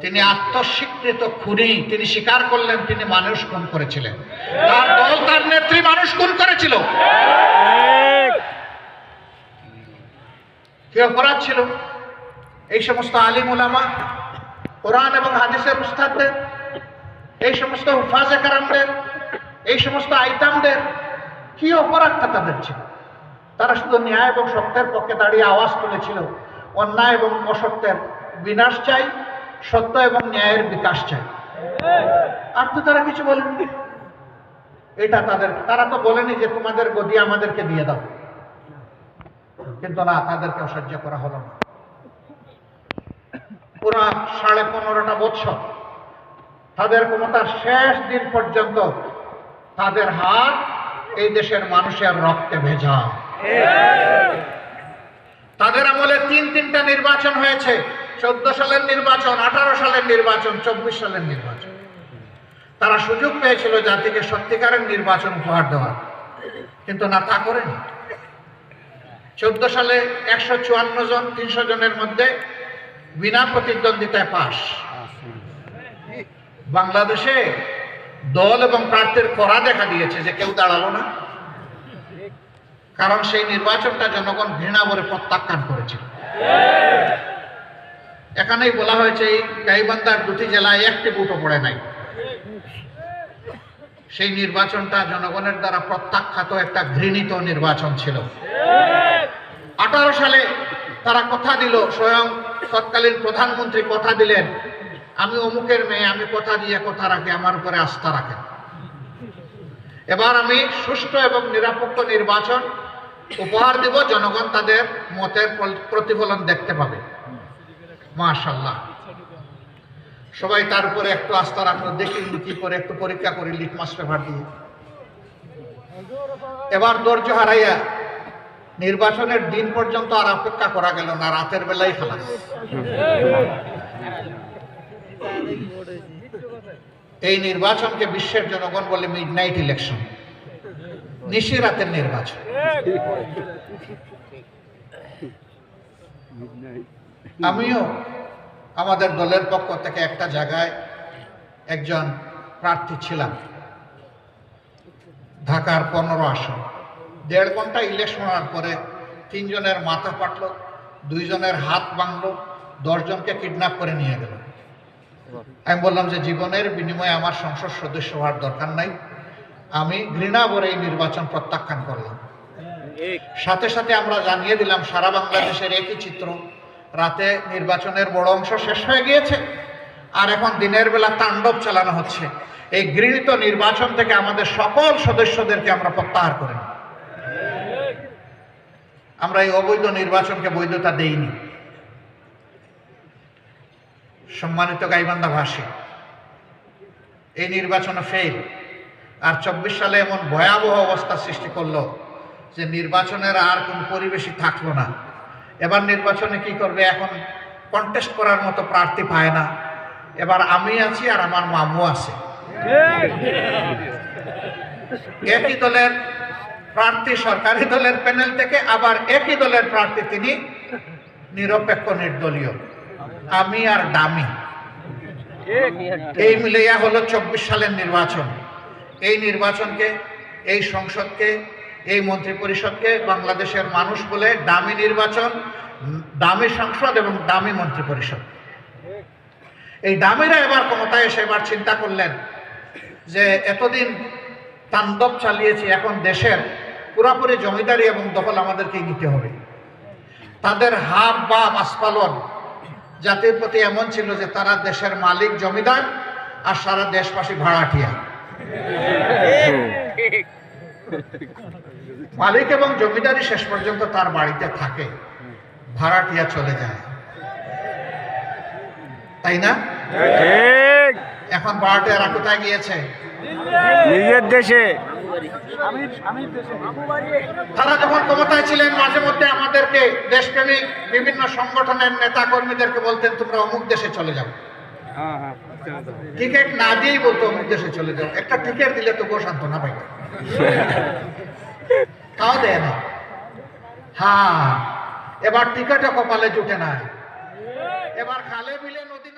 তিনি আত্মস্বীকৃত খুনি, তিনি স্বীকার করলেন তিনি মানুষ খুন করেছিলেন। তার দল, তার নেত্রী মানুষ খুন করেছিল। কি অপরাধ ছিল? এই সমস্ত আলিম ওলামা কোরআন এবং হাদিসের উস্তাদদের, এই সমস্ত হুফাজে কারামদের, এই সমস্ত আইটামদের কি অপরাধটা তাদের ছিল? তারা শুধু ন্যায় এবং সত্যের পক্ষে দাঁড়িয়ে আওয়াজ তুলেছিল। অন্যায় এবং অসত্যের বিনাশ চাই। সত্য এবং ন্যায়ের বিকাশ চাই আর তো তারা কিছু বলেনি এটা তাদের তারা তো বলেনি যে তোমাদের গদি আমাদেরকে দিয়ে দাও। কিন্তু না তাদেরকে সহ্য করা হলো না। পুরা সাড়ে পনেরোটা বৎসর তাদের ক্ষমতার শেষ দিন পর্যন্ত তাদের হাত এই দেশের মানুষের রক্তে ভেজা। তাদের আমলে তিন তিনটা নির্বাচন হয়েছে। চোদ্দ সালের নির্বাচন, আঠারো সালের নির্বাচন, চব্বিশ সালের নির্বাচন। তারা সুযোগ পেয়েছিল জাতিকে সত্যিকারের নির্বাচন উপহার দেওয়ার। কিন্তু না তা করেনি। চোদ্দ সালে একশো চুয়ান্ন জন, তিনশো জনের মধ্যে বিনা প্রতিদ্বন্দ্বিতায় পাশ। বাংলাদেশে দল এবং প্রার্থীর করা দেখা দিয়েছে যে কেউ দাঁড়াল না। কারণ সেই নির্বাচনটা জনগণ ঘৃণা ভরে প্রত্যাখ্যান করেছিল। এখানেই বলা হয়েছে, এই গাইবান্ধার দুটি জেলায় একটি বুটও পড়ে নাই। সেই নির্বাচনটা জনগণের দ্বারা প্রত্যাখ্যাত একটা ঘৃণিত নির্বাচন ছিল। আঠারো সালে তারা কথা দিল, স্বয়ং তৎকালীন প্রধানমন্ত্রী কথা দিলেন, আমি অমুকের মেয়ে, আমি কথা দিয়ে কথা রাখি, আমার উপরে আস্থা রাখেন। এবার আমি সুষ্ঠু এবং নিরপেক্ষ নির্বাচন উপহার দিব, জনগণ তাদের মতের প্রতিফলন দেখতে পাবে। মাশাল্লাহ সবাই তার উপরে একটু আস্থা রাখল দেখি কি করে, একটু পরীক্ষা করি লিটমাস পেপার দিয়ে। এবার ধৈর্য হারাইয়া নির্বাচনের দিন পর্যন্ত আর অপেক্ষা করা গেল না, রাতের বেলায় খেলা। এই নির্বাচনকে বিশ্বের জনগণ বলে মিড নাইট ইলেকশন নিশি রাতের নির্বাচন। আমিও আমাদের দলের পক্ষ থেকে একটা জায়গায় একজন প্রার্থী ছিলাম। ঢাকার পনেরো আসন। দেড় ঘণ্টা ইলেকশন হওয়ার পরে তিনজনের মাথা পাটল দুইজনের হাত ভাঙলো দশজনকে কিডন্যাপ করে নিয়ে গেল। আমি বললাম যে জীবনের বিনিময়ে আমার সংসদ সদস্য হওয়ার দরকার নাই। আমি ঘৃণা ভরে এই নির্বাচন প্রত্যাখ্যান করলাম। সাথে সাথে আমরা জানিয়ে দিলাম সারা বাংলাদেশের একই চিত্র রাতে নির্বাচনের বড় অংশ শেষ হয়ে গিয়েছে। আর এখন দিনের বেলা তাণ্ডব চালানো হচ্ছে। এই গৃহীত নির্বাচন থেকে আমাদের সকল সদস্যদেরকে আমরা প্রত্যাহার করে। আমরা এই অবৈধ নির্বাচনকে বৈধতা দেইনি। সম্মানিত গাইবান্ধা ভাষী এই নির্বাচনে ফেল আর চব্বিশ সালে এমন ভয়াবহ অবস্থা সৃষ্টি করল যে নির্বাচনের আর কোনো পরিবেশই থাকল না। এবার নির্বাচনে কি করবে? এখন কন্টেস্ট করার মতো প্রার্থী পায় না। এবার আমি আছি আর আমার মামু আছে। একই দলের প্রার্থী সরকারি দলের প্যানেল থেকে আবার একই দলের প্রার্থী তিনি নিরপেক্ষ নির্দলীয়। আমি আর ডামি এই মিলিয়া হলো চব্বিশ সালের নির্বাচন। এই নির্বাচনকে, এই সংসদকে এই মন্ত্রী পরিষদকে বাংলাদেশের মানুষ বলে দামি নির্বাচন, দামি সংসদ এবং দামি মন্ত্রী পরিষদ এই দামিরা এবার ক্ষমতায় এসে এবার চিন্তা করলেন যে এতদিন তাণ্ডব চালিয়েছি, এখন দেশের পুরাপুরি জমিদারি এবং দখল আমাদেরকেই নিতে হবে। তাদের হাব বা আস্পালন জাতির প্রতি এমন ছিল যে তারা দেশের মালিক, জমিদার আর সারা দেশবাসী ভাড়াটিয়া। মালিক এবং জমিদারি শেষ পর্যন্ত তার বাড়িতে থাকে। ভাড়াটিয়া চলে যায়। তাই না? এখন ভাড়াটিয়ারা কোথায় গিয়েছে? নিজের দেশে। তারা যখন ক্ষমতায় ছিলেন মাঝে মধ্যে আমাদেরকে দেশপ্রেমিক বিভিন্ন সংগঠনের নেতা কর্মীদেরকে বলতেন তোমরা অমুক দেশে চলে যাও। টিকিট না দিয়েই বলতো অমুক দেশে চলে যাও। একটা টিকিট দিলে তো সান্ত্বনা পাইত। তাও দেয় না হ্যাঁ এবার টিকাটা কপালে জুটে না এবার খালে বিলে নদী